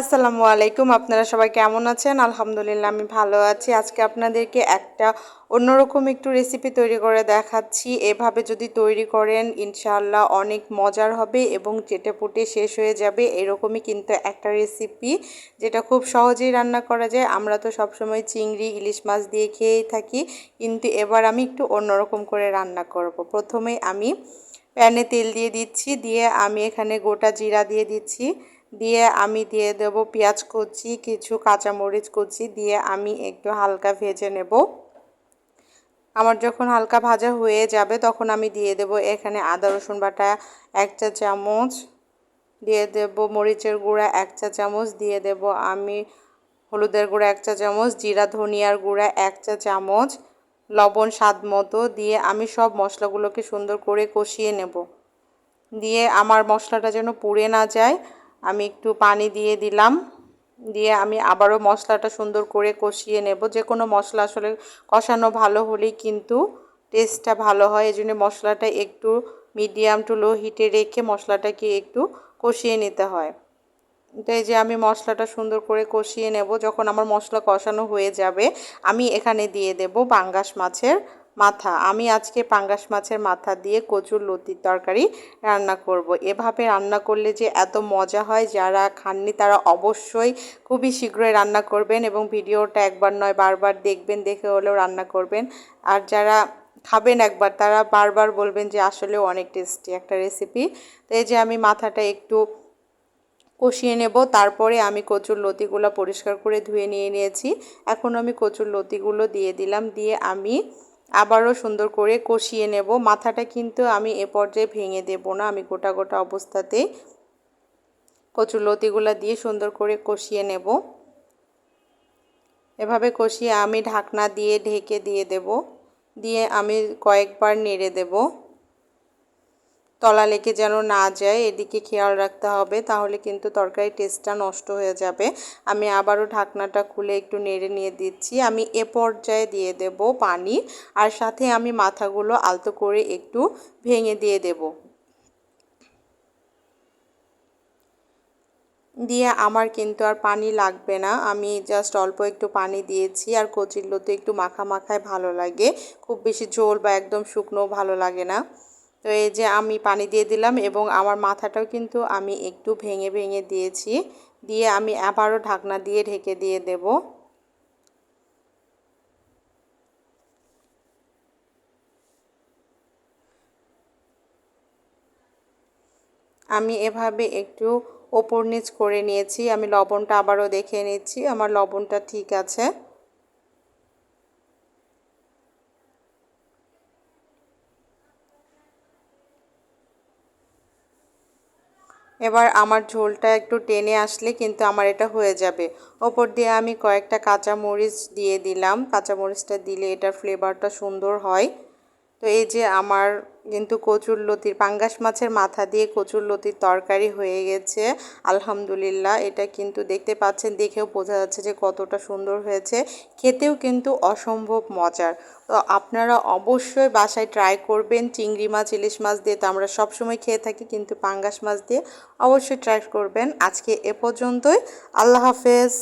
আসসালামু আলাইকুম, আপনারা সবাই কেমন আছেন? আলহামদুলিল্লাহ, আমি ভালো আছি। আজকে আপনাদেরকে একটা অন্যরকম একটু রেসিপি তৈরি করে দেখাচ্ছি। এভাবে যদি তৈরি করেন, ইনশাআল্লাহ অনেক মজার হবে এবং চেটে পুটে শেষ হয়ে যাবে। এরকমই কিন্তু একটা রেসিপি যেটা খুব সহজেই রান্না করা যায়। আমরা তো সবসময় চিংড়ি, ইলিশ মাছ দিয়ে খেয়েই থাকি। কিন্তু এবার আমি একটু অন্যরকম করে রান্না করব। প্রথমে আমি প্যানে তেল দিয়ে দিচ্ছি, দিয়ে আমি এখানে গোটা জিরা দিয়ে দিচ্ছি, দিয়ে আমি দিয়ে দেব পেঁয়াজ কুচি, কিছু কাঁচামরিচ কুচি, দিয়ে আমি একটু হালকা ভেজে নেব। আমার যখন হালকা ভাজা হয়ে যাবে তখন আমি দিয়ে দেব এখানে আদা, রসুন বাটা এক চা চামচ, দিয়ে দেব মরিচের গুঁড়া এক চা চামচ, দিয়ে দেব আমি হলুদের গুঁড়া এক চা চামচ, জিরা, ধনিয়ার গুঁড়া এক চা চামচ লবণ, স্বাদ মতো দিয়ে আমি সব মশলাগুলোকে সুন্দর করে কষিয়ে নেব। দিয়ে আমার মশলাটা যেন পুড়ে না যায়, আমি একটু পানি দিয়ে দিলাম। দিয়ে আমি আবারও মশলাটা সুন্দর করে কষিয়ে নেব। যে কোনো মশলা আসলে কষানো ভালো হলেই কিন্তু টেস্টটা ভালো হয়। এই মশলাটা একটু মিডিয়াম টু লো হিটে রেখে মশলাটাকে একটু কষিয়ে নিতে হয়। তো এই যে আমি মশলাটা সুন্দর করে কষিয়ে নেব, যখন আমার মশলা কষানো হয়ে যাবে, আমি এখানে দিয়ে দেব পাঙ্গাস মাছের মাথা। আমি আজকে পাঙ্গাস মাছের মাথা দিয়ে কচুর লতির তরকারি রান্না করব। এভাবে রান্না করলে যে এত মজা হয়, যারা খাননি তারা অবশ্যই খুবই শীঘ্রই রান্না করবেন এবং ভিডিওটা একবার নয়, বারবার দেখবেন, দেখে হলেও রান্না করবেন। আর যারা খাবেন একবার, তারা বারবার বলবেন যে আসলেও অনেক টেস্টি একটা রেসিপি। তো এই যে আমি মাথাটা একটু কষিয়ে নেব। তারপরে আমি কচুর লতিগুলো পরিষ্কার করে ধুয়ে নিয়ে নিয়েছি। এখন আমি কচুর লতিগুলো দিয়ে দিলাম। দিয়ে আমি আবারও সুন্দর করে কষিয়ে নেব। মাথাটা কিন্তু আমি এ পর্যায়ে ভেঙে দেব না। আমি গোটা গোটা অবস্থাতে কচুর লতিগুলো দিয়ে সুন্দর করে কষিয়ে নেব। এভাবে কষিয়ে আমি ঢাকনা দিয়ে ঢেকে দিয়ে দেব। দিয়ে আমি কয়েকবার নেড়ে দেবো। তলা লেগে যেন না যায়, এদিকে খেয়াল রাখতে হবে, তাহলে কিন্তু তরকারি টেস্টটা নষ্ট হয়ে যাবে। আমি আবারও ঢাকনাটা খুলে একটু নেড়ে নিয়ে দিচ্ছি। আমি এ পর্যায়ে দিয়ে দেব পানি, আর সাথে আমি মাথাগুলো আলতো করে একটু ভেঙে দিয়ে দেব। দিয়ে আমার কিন্তু আর পানি লাগবে না। আমি জাস্ট অল্প একটু পানি দিয়েছি, আর কচিল্লোতে একটু মাখা মাখায় ভালো লাগে। খুব বেশি ঝোল বা একদম শুকনো ভালো লাগে না। তো এই যে আমি পানি দিয়ে দিলাম এবং আমার মাথাটাও কিন্তু আমি একটু ভেঙে ভেঙে দিয়েছি, দিয়ে আমি আবারও ঢাকনা দিয়ে ঢেকে দিয়ে দেব। আমি এভাবে একটু ওপর নিচ করে নিয়েছি, আমি লবণটা আবারও দেখে নিচ্ছি, আমার লবণটা ঠিক আছে। এবার আমার ঝোলটা একটু টেনে আসলে কিন্তু আমার এটা হয়ে যাবে। ওপর দিয়ে আমি কয়েকটা কাঁচা মরিচ দিয়ে দিলাম। কাঁচা মরিচটা দিলে এটার ফ্লেভারটা সুন্দর হয়। তো এই যে আমার কিন্তু কচুর লতির, পাঙ্গাস মাছের মাথা দিয়ে কচুর লতির তরকারি হয়ে গেছে। আলহামদুলিল্লাহ, এটা কিন্তু দেখতে পাচ্ছেন, দেখেও বোঝা যাচ্ছে যে কতটা সুন্দর হয়েছে। খেতেও কিন্তু অসম্ভব মজার। তো আপনারা অবশ্যই বাসায় ট্রাই করবেন। চিংড়ি মাছ, ইলিশ মাছ দিয়ে তো আমরা সবসময় খেয়ে থাকি, কিন্তু পাঙ্গাস মাছ দিয়ে অবশ্যই ট্রাই করবেন। আজকে এ পর্যন্তই। আল্লাহ হাফেজ।